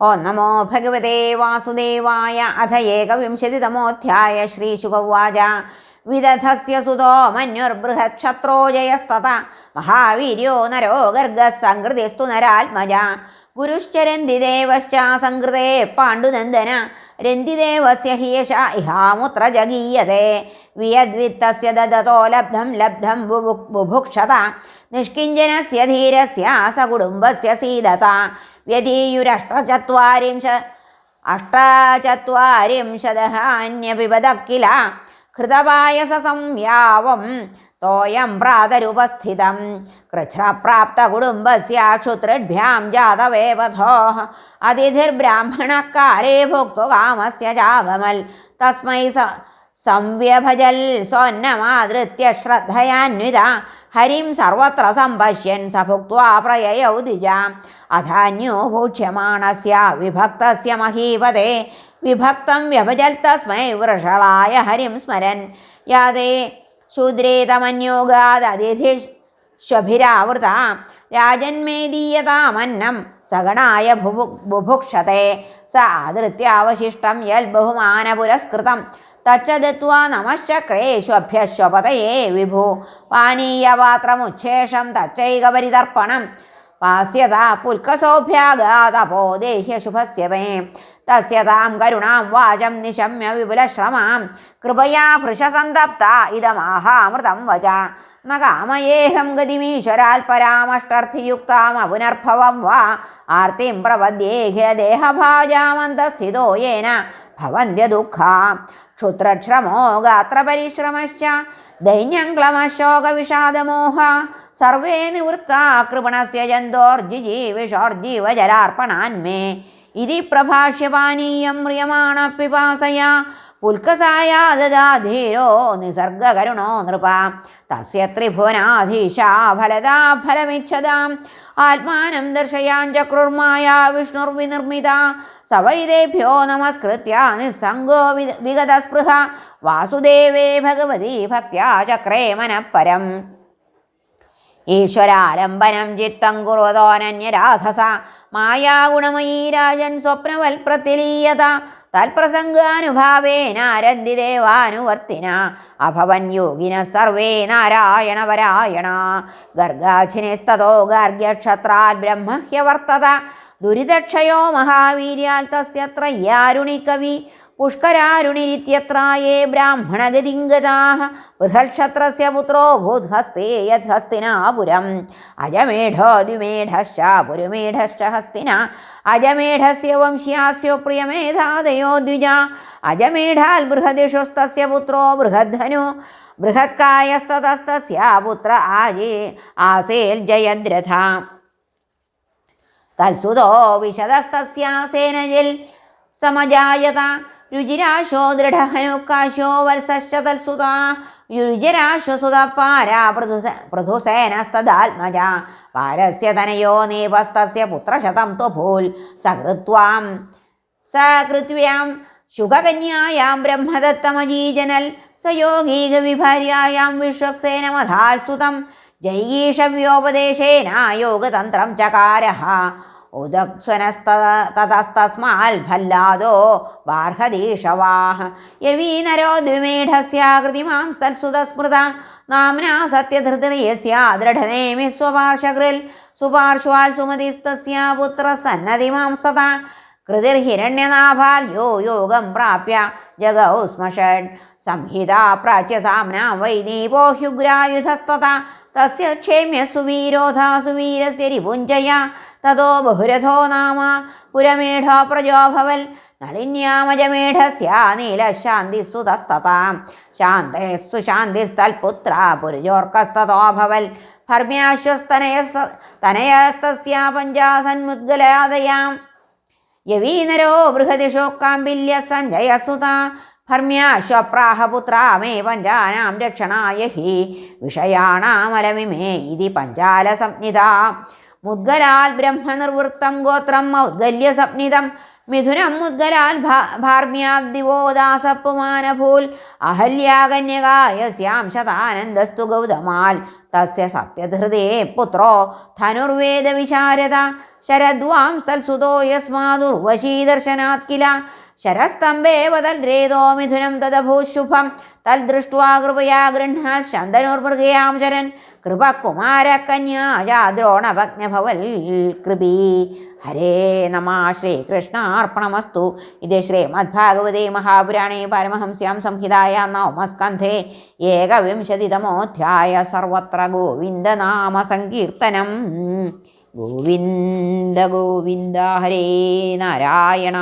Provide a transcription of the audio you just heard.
ഓ നമോ ഭഗവതേ വാസുദേവായ അഥ ഏകവിംശതിതമോധ്യായ ശ്രീശുകവാച വിദധസ്യ സുതോ മന്യുർബൃഹക്ഷത്രോ ജയസ്തത മഹാവീര്യോ നരോ ഗർഗ സംകൃതിസ്തു നരാത്മജ. ഗുരുശ്ചരന്തിദേവശ്ച സംകൃതേ പാണ്ഡുനന്ദന രന്തിദേവസ്യ ഹിയശ ഇഹാമുത്ര ജഗീയതേ. വിയദ്വിത്തസ്യ ദദതോ ലബ്ധം ലബ്ധം ബുഭു- ബുഭുക്ഷത. നിഷ്കിഞ്ചനസ്യ ധീരസ്യ സകുടുംബസ്യ സീതത. വ്യതീയുരഷ്ടചത്വാരിംശ അഷ്ടചത്വാരിംശദഹാന്യപിബദ കില ഹൃതപായസ സംയാവം तोयं प्रातरुपस्थितं कृच्छ्रप्राप्तकुटुम्बस्य काले जातवेवधोः काम से जागमल् तस्मै स संव्यभजल् सोन्नमादृत्य श्रद्धयान्विता हरिं सर्वत्र सम्पश्यन् स भुक्त्वा प्रययौ द्विजा अधान्यो भूक्ष्यमाणस्य विभक्तस्य महीपदे विभक्तं व्यभजल् तस्मै वृषलाय हरिं स्मरन् यादे യാതേ ശൂദ്രേതമന്യോഗാദതിഥി ശ്വഭിരാവൃത രാജന്മേദീയതാമന്നം സഗണായ ഭുഭു ബുഭുക്ഷത്തെ സ ആദൃത്യാവശിഷ്ടം യൽ ബഹുമാനപുരസ്കൃതം. തച്ച ദത്വാ നമശ്ചക്രേഷ്വഭ്യശ്വപതയേ വിഭു. പാനീയപാത്രമുച്ഛേഷം തച്ചൈകപരിതർപ്പണം. പാസ്യത പുൽക്കസോഭ്യാഗാതപോ ദേഹ്യശുഭസ്യ മേ തസ്യ താം കരുണാം വാചം നിശമ്യ വിപുലശ്രമാം കൃപയാ ഭൃശസന്തപ്ത ഇതമാഹാമൃതം വച ന കാമയേഹം ഗതിമീശ്വരാൽ പരാമഷ്ടർത്ഥിയുക്താം അപുനർഭവം വാ ആർത്തിം പ്രപദ്യേഹിരദേഹഭാജാമന്തസ്ഥിതോ യേന ഭവന്ത്യ ക്ഷുത്രക്ഷമോ ഗാത്രപരിശ്രമശ്ച ക്ലമശോകവിഷാദമോഹ സർവേ നിവൃത്താ കൃപണസ്യ ജന്തോർജിജീവിഷോർജീവജലാർപ്പണാന്മേ ഇതി പ്രഭാഷ്യപാനീയം മ്രിയമാണ പിപാസയാ പുൽക്കസായാ ദദാധീരോ നിസർഗകരുണോ നൃപ. തസ്യ ത്രിഭുവനാധീശാ ഫലതാ ഫലമിച്ഛതാം. ആത്മാനം ദർശയാഞ്ചക്രുർമായ വിഷ്ണുർവിനിർമ്മിത. സവൈദേഭ്യോ നമസ്കൃത്യ നിസ്സംഗോ വിഗതസ്പൃഹ. വാസുദേവേ ഭഗവതി ഭക്യാ ചക്രേ മനഃപരം. ഈശ്വരാലംബനം ചിത്തം കുറുതോനന്യരാധസ മായാഗുണമയീ രാജൻ സ്വപ്നവൽപ്രത്തിലീയത തൽപ്രസംഗാനുഭാവേനാരന്തിദേവാനുവർത്തിന അഭവൻ യോഗിന സർവേ നാരായണവരായണ ഗർഗാചിനേസ്തോ ഗാർഗ്യക്ഷത്രാൽ ബ്രഹ്മഹ്യവർത്തത. ദുരിതക്ഷയോ മഹാവീര്യാൽ തസ്യ ത്രയ്യാരുണി पुष्करारुणिरित्यत्राये ब्राह्मणगदिङ्गताः बृहक्षत्रस्य पुत्रो भूद्हस्ते यद्हस्तिना पुरम् अजमेढो द्विमेढश्च पुरुमेढश्च हस्तिना। अजमेढस्य वंश्यास्यो प्रियमेधादयो द्विजा। अजमेढाल् बृहदिषुस्तस्य पुत्रो बृहद्धनु। बृहत्कायस्ततस्तस्य पुत्र आजे आसेल्जयद्रथा तत्सुतो विशदस्तस्यासेनजिल् സമജായത. രുചിരാശോ ദൃഢഹനുക്കാശോ വത്സശ്ചതൽസുത. തത്സുത രുചിരാശ്വസുത പാരാ പൃഥുസ പാരസ്യ തനയോ നീപസ്തസ്യ പുത്രശതം ത്വഭൂൽ. സകൃത്വാം സകൃത്വ്യാം ശുഖകന്യായാം ബ്രഹ്മദത്തമജീജനൽ. സയോഗീകവിഭാര്യായാം വിശ്വക്സേനമധാൽ സുതം ജൈഗീഷവ്യോപദേശേന യോഗതന്ത്രം ചകാരഃ ഉദക്സ്വനസ്തതസ്തസ്മാൽ ഭല്ലാദോ ബാർഹദീഷവാഹ. യവീനരോ ദ്വിമേഢസ്യാകൃതിമാം സ്തൽസുതസ്മൃത നാമന സത്യധൃതിർയസ്യ സ്വപാർശകൃൽ സുപാർശ്വാൽ സുമതിസ്തസ്യ പുത്രസന്നതിമാം സ്തത കൃതിർഹിരണ്യനാഭാൽ യോ യോഗം പ്രാപ്യ ജഗൗ സ്മഷഡ് സംഹിത പ്രാച്യ സാമ്നാം വൈദീപോ ഹ്യുഗ്രായുധസ്തത. തസ്യ ക്ഷേമ്യ സുവീരോധ സുവീരസ്യ രിപുഞ്ജയ തതോ ബഹുരഥോ നാമ പുരമേഢോ പ്രജോഭവൽ. നളിന്യാമജമേഢസ്യ നീലശാന്തിസുതസ്തതാം ശാന്തേസ്സു ശാന്തിസ്തൽപുത്ര പുരുജോർക്കസ്തതോഭവൽ ഭർമ്യാശ്വസ്തനയസ് തനയസ്തസ്യ പഞ്ചാസന്മുദ്ഗലാദയാം. യവീനരോ ബൃഹദിഷോ കാമ്പില്യ സഞ്ജയസുത. ഭർമ്യാശ്വപ്രാഹപുത്ര മേ പഞ്ചാനാം രക്ഷണായ ഹി വിഷയാണാമലമിമേ ഇതി പഞ്ചാലസംജ്ഞിത മുദ്ഗലാൽ ബ്രഹ്മനിർവൃത്തം ഗോത്രം മൗദ്ഗല്യസംജ്ഞിതം മിഥുനം മുദ്ഗലാൽ ഭാർമ്യാബ്ദിവോദാസപ്പുമാനഭൂൽ അഹല്യാകന്യകായസ്യാം ശതാനന്ദസ്തു ഗൗതമാൽ. തസ്യ സത്യധൃതേ പുത്രോ ധനുർവേദ വിശാരദ ശരദ്വാം സ്ഥൽസുതോ യസ്മാദുർവശീദർശനാത് കില ശരസ്തംഭേവ തൽരേതോ മിഥുനം തദഭൂശുഭം. തൽ ദൃഷ്ട്വാ കൃപയാ ഗൃഹാൽ ശന്തനുർമൃഗയാം ശരൻ. കൃപകുമാരകന്യാജാദ്രോണഭഗ്നഭവൽ കൃപി. ഹരേ നമ ശ്രീകൃഷ്ണാർപ്പണമസ്തു. ഇത് ശ്രീമദ്ഭാഗവതേ മഹാപുരാണേ പരമഹംസ്യാം സംഹിതായ നവമസ്കന്ധേ ഏകവിംശതിതമോധ്യായ സർവത്ര ഗോവിന്ദനാമ സങ്കീർത്തനം ഗോവിന്ദ ഗോവിന്ദ ഹരേ നാരായണ.